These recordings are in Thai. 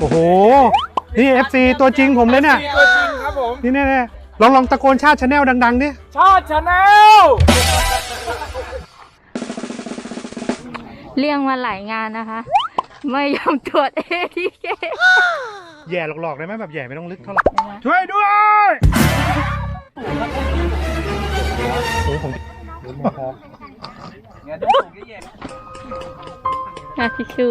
โอ้โห นี่ FC ตัวจริงผมเลยเนี่ย ตัวจริงครับผม นี่แน่ๆลองลองตะโกนชาติชาแนลดังๆดิชาติชาแนลเรียงมาหลายงานนะคะ ไม่ยอมตรวจเอทีเคแย่หลอกๆได้ไหมแบบแย่ไม่ต้องลึกเท่าไหร่ ช่วยด้วยโอ้โหผมเนี่ยดูถูกแย่อาทิชชู่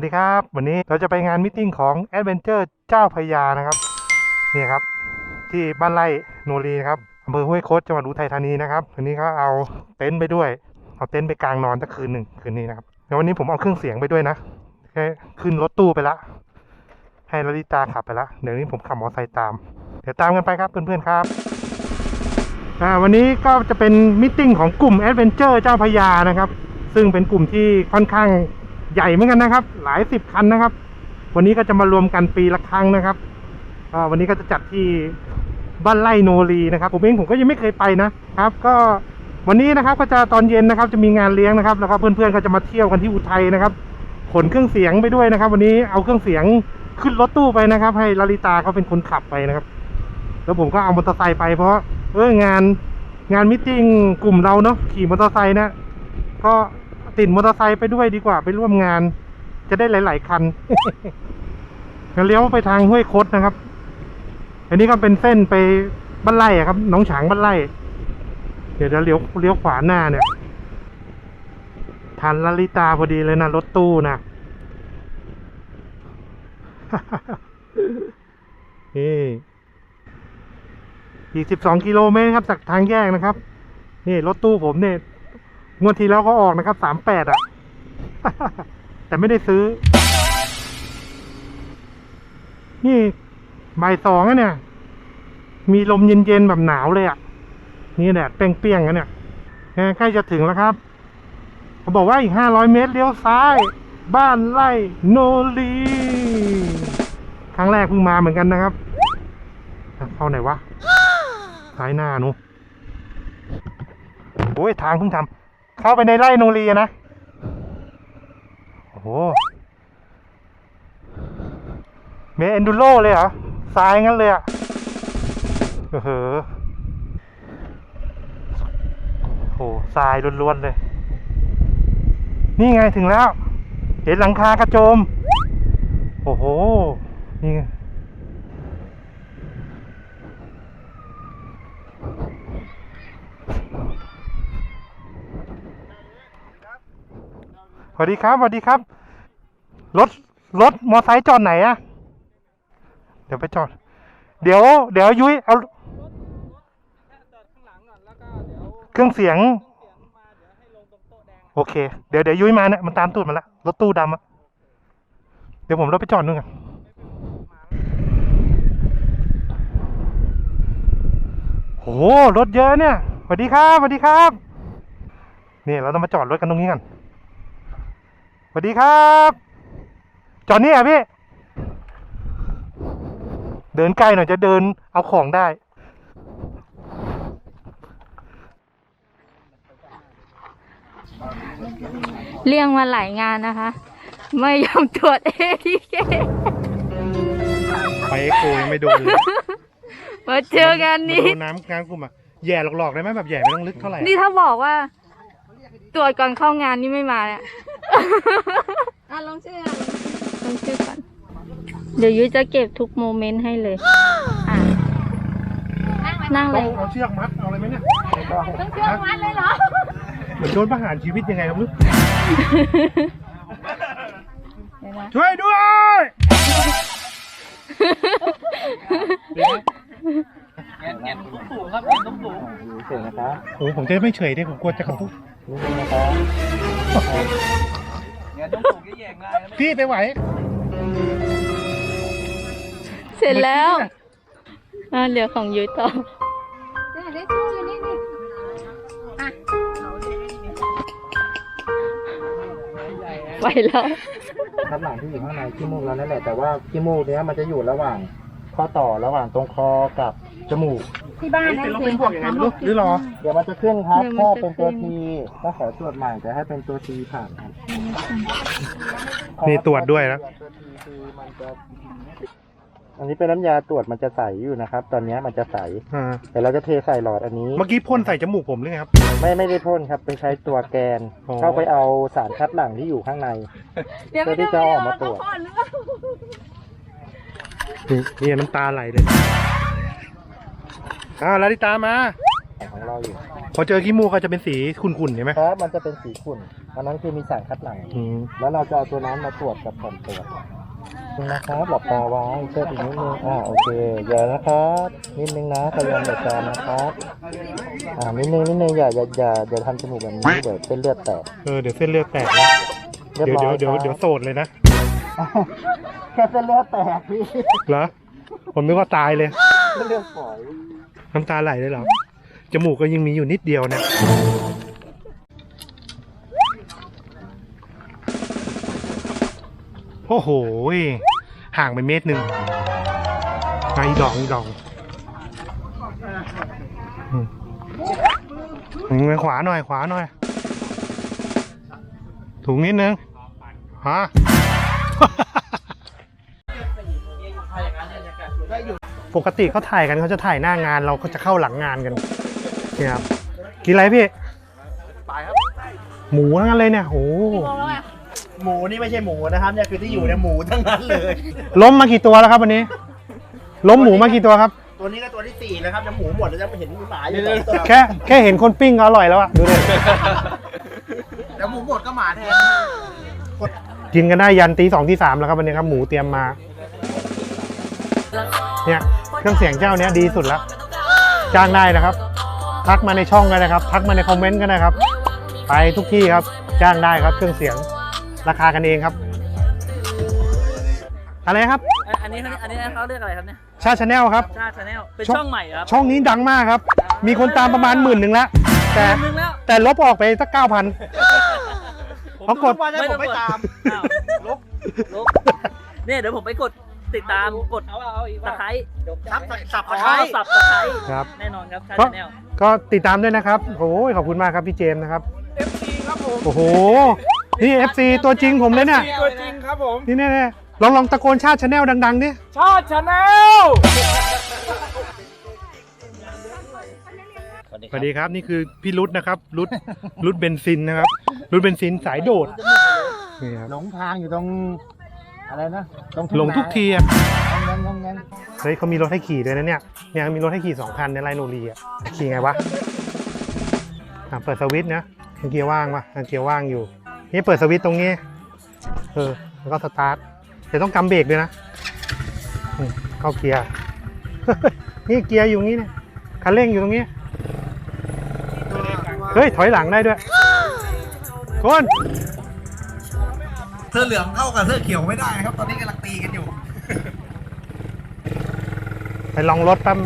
วัสดีครับ วันนี้เราจะไปงานมิทติ้งของ Adventure เจ้าพระยานะครับนี่ครับ ที่บ้านไร่โนรีนะครับอำเภอห้วยคดจังหวัดอุทัยธานีนะครับวันนี้ก็เอาเต็นท์ไปด้วย เอาเต็นท์ไปกลางนอนสักคืนหนึ่งคืนนี้นะครับแล้ววันนี้ผมเอาเครื่องเสียงไปด้วยนะแค่ขึ้นรถตู้ไปละ ให้ลลิตาขับไปละเดี๋ยวนี้ผมขับมอเตอร์ไซค์ตาม เดี๋ยวตามกันไปครับเพื่อนๆครับอ่าวันนี้ก็จะเป็นมิทติ้งของกลุ่ม Adventure เจ้าพระยานะครับซึ่งเป็นกลุ่มที่ค่อนข้าง ใหญ่เหมือนกันนะครับ หลายสิบคันนะครับ วันนี้ก็จะมารวมกันปีละครั้งนะครับวันนี้ก็จะจัดที่บ้านไร่โนรีนะครับผมเองผมก็ยังไม่เคยไปนะครับ ก็วันนี้นะครับก็จะตอนเย็นนะครับ จะมีงานเลี้ยงนะครับ แล้วก็เพื่อนๆก็จะมาเที่ยวกันที่อุทัยนะครับ ขนเครื่องเสียงไปด้วยนะครับ วันนี้เอาเครื่องเสียงขึ้นรถตู้ไปนะครับ ให้ลลิตาเขาเป็นคนขับไปนะครับ แล้วผมก็เอามอเตอร์ไซค์ไปเพราะเอองานงานมิทติ้งกลุ่มเราเนาะขี่มอเตอร์ไซค์นะก็ ติดมอเตอร์ไซค์ไปด้วยดีกว่าไปร่วมงาน จะได้หลาย ๆ คันเลี้ยวไปทางห้วยคดนะครับ อันนี้ก็เป็นเส้นไปบ้านไร่อะครับ น้องฉางบ้านไร่ เดี๋ยวจะเลี้ยวเลี้ยวขวาหน้าเนี่ยทันลลิตาพอดีเลยนะรถตู้นะนี่อีกสิบสองกิโลเมตรครับจากทางแยกนะครับ นี่รถตู้ผมเนี่ย งวดที่แล้วก็ออกนะครับสามแปดอะ แต่ไม่ได้ซื้อ นี่บ่ายสองอะเนี่ย มีลมเย็นๆแบบหนาวเลยอะ นี่แดดเปรี้ยงๆอะเนี่ยใกล้จะถึงแล้วครับเขาบอกว่าอีกห้าร้อยเมตรเลี้ยวซ้าย บ้านไร่โนลีครั้งแรกเพิ่งมาเหมือนกันนะครับเข้าไหนวะซ้ายหน้านูโอ้ยทางเพิ่งทำ เข้าไปในไร่โนรีนะ โอ้โห เมเอนดูโรเลยเหรอทรายงั้นเลยอะเออเหอโหทรายล้วนๆเลย นี่ไงถึงแล้ว เห็นหลังคากระโจม โอ้โห นี่ไง ส วัสดีครับสวัสดีครับ รถรถมอไซค์จอดไหนอะเดี๋ยวไปจอด เดี๋ยว เดี๋ยวยุ้ยเอาเครื่องเสียง โอเค เดี๋ยวเดี๋ยวยุ้ยมาเนี่ยมันตามตูดมาแล้วรถตู้ดำอะเดี๋ยวผมรถไปจอดนู่นกันโหรถเยอะเนี่ยสวัสดีครับสวัสดีครับ นี่เราต้องมาจอดรถกันตรงนี้กัน สวัสดีครับ จอดนี่อะพี่ เดินใกล้หน่อยจะเดินเอาของได้เรียงมาหลายงานนะคะ ไม่ยอมตรวจเอทีเคไปเอ็กโคยังไม่โดนเลยมาเจองานนี้ มาโดนน้ำงานกลุ่มอะแย่หลอกๆได้ไหมแบบแย่ไม่ต้องลึกเท่าไหร่นี่ถ้าบอกว่า ตรวจก่อนเข้างานนี่ไม่มาเนี่ย อะลองชื่อต้องชื่อก่อน เดี๋ยวยุ้ยจะเก็บทุกโมเมนต์ให้เลยอะนั่งไหมนั่งเลต้องยเอาเชือกมัดเอาอะไรไหมเนี่ยต้องเชือกมัดเลยเหรอเหมือนโดนประหารชีวิตยังไงครับลูกเดี๋ยวนะช่วยด้วย เงี้ยเงี้ยต้องสูงครับเงี้ยต้องสูงเสร็จนะครับโอ้ผมจะไม่เฉยดิผมกลัวจะกระตุกนี่นะครับเงี้ยต้องสูงแย่งง่ายนะพี่ไปไหว เสร็จแล้วอ่าเหลือของยุ้ยต่อได้ได้ชื่อนี่นี่อะไปแล้วคัดหลังที่อยู่ข้างในขี้มูกเรานั่นแหละแต่ว่าขี้มูกเนี้ยมันจะอยู่ระหว่าง ข้อต่อระหว่างตรงคอกับจมูก ที่บ้านได้เป็นลบคืเป็นบวกยังไงไม่รู้หรือรอ เดี๋ยวมันจะขึ้นครับเดี๋ยวมันถ้าจะเป็นตัวขึ้นทีก็ขอตรวจใหม่แต่ให้เป็นตัวทีผ่านครับมีตรวจด้วยนะ ตัวทีคือมันจะอันนี้เป็นน้ำยาตรวจมันจะใสอยู่นะครับ ตอนเนี้ยมันจะใสอ่าแต่เราจะเทใส่หลอดอันนี้ เมื่อกี้พ่นใส่จมูกผมหรือไงครับ ไม่ไม่ได้พ่นครับไปใช้ตัวแกนอ๋อเข้าไปเอาสารคัดหลั่งที่อยู่ข้างใน เดี๋ยวเพื่อที่จะเอาออกมาตรวจพ่อหรือเปล่า นี่นี่น้ำตาไหลเลยอ่าลาลิตามา ของเราอยู่ พอเจอขี้มูกเขาจะเป็นสีขุ่นๆใช่ไหมครับมันจะเป็นสีขุ่นอันนั้นคือมีสารคัดหลั่งอืมแล้วเราจะเอาตัวนั้นมาตรวจกับผลตรวจนี่นะครับหลับตาไว้เช็ดอีกนิดนึงอ่าโอเคอย่านะครับนิดนึงนะพยายามอย่าจามนะครับอ่านิดนึงนิดนึงอย่าอย่าอย่าอย่าทำจมูกแบบนี้เดี๋ยวเส้นเลือดแตกเออเดี๋ยวเส้นเลือดแตกนะเรียบเดี๋ยวร้อยเดี๋ยวเดี๋ยวครับเดี๋ยวโสดเลยนะอ้าว แค่เส้นเลือดแตกพี่เหรอ ผมนึกว่าตายเลย เส้นเลือดฝอยน้ำตาไหลเลยเหรอ จมูกก็ยังมีอยู่นิดเดียวนะ โอ้โห ห่างไปเมตรหนึ่งมาอีกดอกอีกดอกอืมอืมไปขวาหน่อย ขวาหน่อย ถุงนิดนึงฮะ ปกติเขาถ่ายกันเขาจะถ่ายหน้างานเราก็จะเข้าหลังงานกันเนี่ยครับกินอะไรพี่หมูทั้งนั้นเลยเนี่ยโอ้โหหมูนี่ไม่ใช่หมูนะครับเนี่ยคือที่อยู่เนี่ยหมูทั้งนั้นเลย ล้มมากี่ตัวแล้วครับวันนี้ ล้มหมูมากี่ตัวครับ ตัวนี้ก็ตัวที่สี่นะครับจะหมูหมดแล้วจะเห็นหมาอยู่สองตัวแค่แค่เห็นคนปิ้งก็อร่อยแล้วอะดูดิแล้วหมูหมดก็หมาแทนกินกันได้ยันตีสองที่สามแล้วครับวันนี้ครับหมูเตรียมมา เนี่ยเครื่องเสียงเจ้าเนี้ยดีสุดแล้วจ้างได้นะครับ ทักมาในช่องกันนะครับ ทักมาในคอมเมนต์กันนะครับ ไปทุกที่ครับจ้างได้ครับเครื่องเสียงราคากันเองครับ อะไรครับอันนี้อันนี้เขาเรียกอะไรครับเนี่ยชาชาแนลครับชาชาแนลเป็นช่องช่องใหม่ครับช่องนี้ดังมากครับ มีคนตามประมาณหมื่นหนึ่งแล้วแต่นึงแล้วแต่ลบออกไปสักเก้าพันเขากดไม่ผมไม่ตามลบลบเนี่ยเดี๋ยวผมไปกด ติดตามกดตะไคร้สับสับอ๋อสับตะไคร้ครับ แน่นอนครับชาก็แนลก็ติดตามด้วยนะครับโอ้ยขอบคุณมากครับพี่เจมส์นะครับ FC ครับผมโอ้โหนี่ FC ตัวจริงผมเลยเนี่ยตัวจริงครับผมนี่แน่ๆลองลองตะโกนชาติชาแนลดังๆดิชาชาแนลสวัสดีครับนี่คือพี่รุดนะครับรุดรุดเบนซินนะครับรุดเบนซินสายโดดนี่ครับหลงทางอยู่ตรง อะไรนะตรงหลงทุกทีอะงั้นงั้นงั้นเฮ้ยเขามีรถให้ขี่ด้วยนะเนี่ยเนี่ยมีรถให้ขี่สองคันในไลโนรีอะขี่ไงวะอะเปิดสวิตช์นะเกียร์ว่างปะอะเกียร์ว่างอยู่ นี่เปิดสวิตช์ตรงนี้เออแล้วก็สตาร์ทเดี๋ยวต้องกำเบรกด้วยนะอืมเข้าเกียร์นี่เกียร์อยู่งี้เนี่ยคันเร่งอยู่ตรงนี้เฮ้ยถอยหลังได้ด้วยคน เสื้อเหลืองเข้ากับเสื้อเขียวไม่ได้นะครับ ตอนนี้กำลังตีกันอยู่ ไปลองรถแป๊บย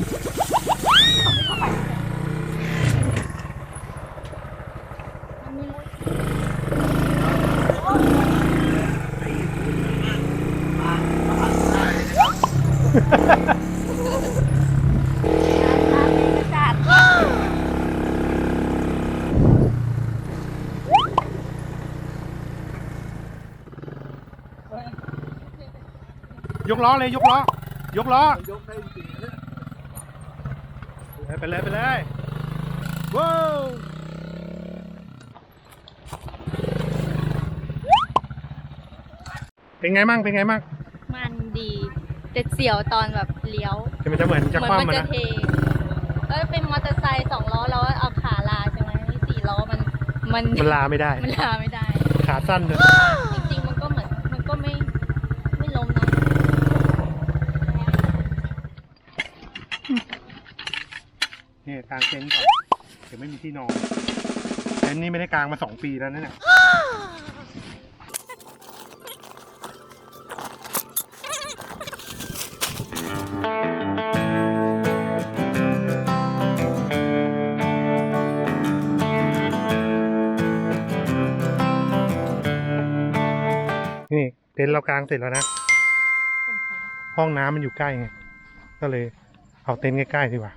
กล้อเลยยกล้อยกล้อไปเลยไปเลยว้าวเป็นไงมั่งเป็นไงมั่งมันดีแต่เสียวตอนแบบเลี้ยวจะมันจะเหมือนจะเหมือนคว่ำมันมันจะนะเทเอก็เป็นมอเตอร์ไซค์สองล้อเราเอาขาลาใช่ไหมนี่สี่ล้อมันมันมันลาไม่ได้ มันลาไม่ได้ ขาสั้นเลยจริงๆมันก็เหมือนมันก็ไม่ไม่ล้มนะ นี่กางเต็นท์ก่อนเดี๋ยวไม่มีที่นอนเต็นท์นี้ไม่ได้กางมาสองปีแล้วนะเนี่ยนี่เต็นท์เรากางเสร็จแล้วนะ ห้องน้ำมันอยู่ใกล้ไง ก็เลยเอาเต็นท์ใกล้ๆดีกว่า